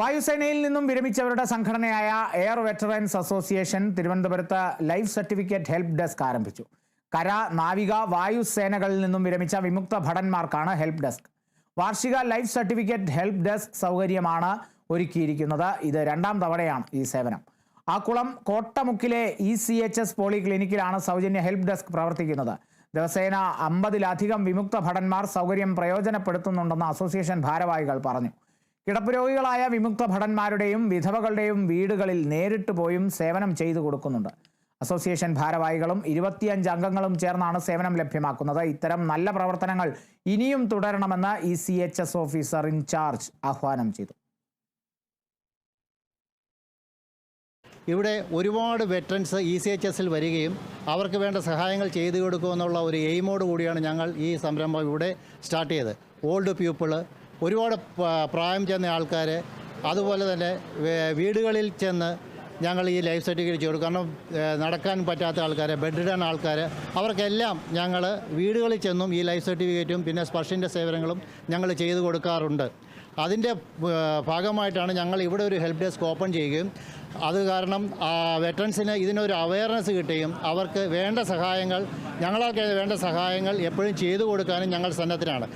വായുസേനയിൽ നിന്നും വിരമിച്ചവരുടെ സംഘടനയായ എയർ വെറ്ററൻസ് അസോസിയേഷൻ തിരുവനന്തപുരത്ത് ലൈഫ് സർട്ടിഫിക്കറ്റ് ഹെൽപ്പ് ഡെസ്ക് ആരംഭിച്ചു. കര നാവിക വായുസേനകളിൽ നിന്നും വിരമിച്ച വിമുക്ത ഭടന്മാർക്കാണ് ഹെൽപ്പ് ഡെസ്ക് വാർഷിക ലൈഫ് സർട്ടിഫിക്കറ്റ് ഹെൽപ്പ് ഡെസ്ക് സൗകര്യമാണ് ഒരുക്കിയിരിക്കുന്നത്. ഇത് രണ്ടാം തവണയാണ് ഈ സേവനം. Akkulam കോട്ടമുക്കിലെ E C H S poly ക്ലിനിക്കിലാണ് സൗജന്യ ഹെൽപ്പ് ഡെസ്ക് പ്രവർത്തിക്കുന്നത്. ദിവസേന അമ്പതിലധികം വിമുക്ത ഭടന്മാർ സൗകര്യം പ്രയോജനപ്പെടുത്തുന്നുണ്ടെന്ന് അസോസിയേഷൻ ഭാരവാഹികൾ പറഞ്ഞു. കിടപ്പ് രോഗികളായ വിമുക്ത ഭടന്മാരുടെയും വിധവകളുടെയും വീടുകളിൽ നേരിട്ട് പോയും സേവനം ചെയ്തു കൊടുക്കുന്നുണ്ട്. അസോസിയേഷൻ ഭാരവാഹികളും ഇരുപത്തിയഞ്ച് അംഗങ്ങളും ചേർന്നാണ് സേവനം ലഭ്യമാക്കുന്നത്. ഇത്തരം നല്ല പ്രവർത്തനങ്ങൾ ഇനിയും തുടരണമെന്ന് E C H S officer in charge ആഹ്വാനം ചെയ്തു. ഇവിടെ ഒരുപാട് വെറ്ററൻസ് ഇ സി എച്ച് എസിൽ വരികയും അവർക്ക് വേണ്ട സഹായങ്ങൾ ചെയ്തു കൊടുക്കുമെന്നുള്ള ഒരു എയിമോട് കൂടിയാണ് ഞങ്ങൾ ഈ സംരംഭം ഇവിടെ സ്റ്റാർട്ട് ചെയ്തത്. ഓൾഡ് പീപ്പിൾ ഒരുപാട് പ്രായം ചെന്ന ആൾക്കാർ അതുപോലെ തന്നെ വീടുകളിൽ ചെന്ന് ഞങ്ങൾ ഈ ലൈഫ് സർട്ടിഫിക്കറ്റ് ചെയ്തു. കാരണം നടക്കാൻ പറ്റാത്ത ആൾക്കാർ ബെഡിഡാൻ ആൾക്കാർ അവർക്കെല്ലാം ഞങ്ങൾ വീടുകളിൽ ചെന്നും ഈ ലൈഫ് സർട്ടിഫിക്കറ്റും പിന്നെ സ്പർശിന്റെ സേവനങ്ങളും ഞങ്ങൾ ചെയ്തു കൊടുക്കാറുണ്ട്. അതിന്റെ ഭാഗമായിട്ടാണ് ഞങ്ങൾ ഇവിടെ ഒരു ഹെൽപ്പ് ഡെസ്ക് ഓപ്പൺ ചെയ്യുകയും അത് കാരണം വെറ്ററൻസിന് ഇതിനൊരു അവയർനെസ് കിട്ടുകയും അവർക്ക് വേണ്ട സഹായങ്ങൾ ഞങ്ങൾക്ക് വേണ്ട സഹായങ്ങൾ എപ്പോഴും ചെയ്തു കൊടുക്കാനും ഞങ്ങൾ സന്നദ്ധരാണ്.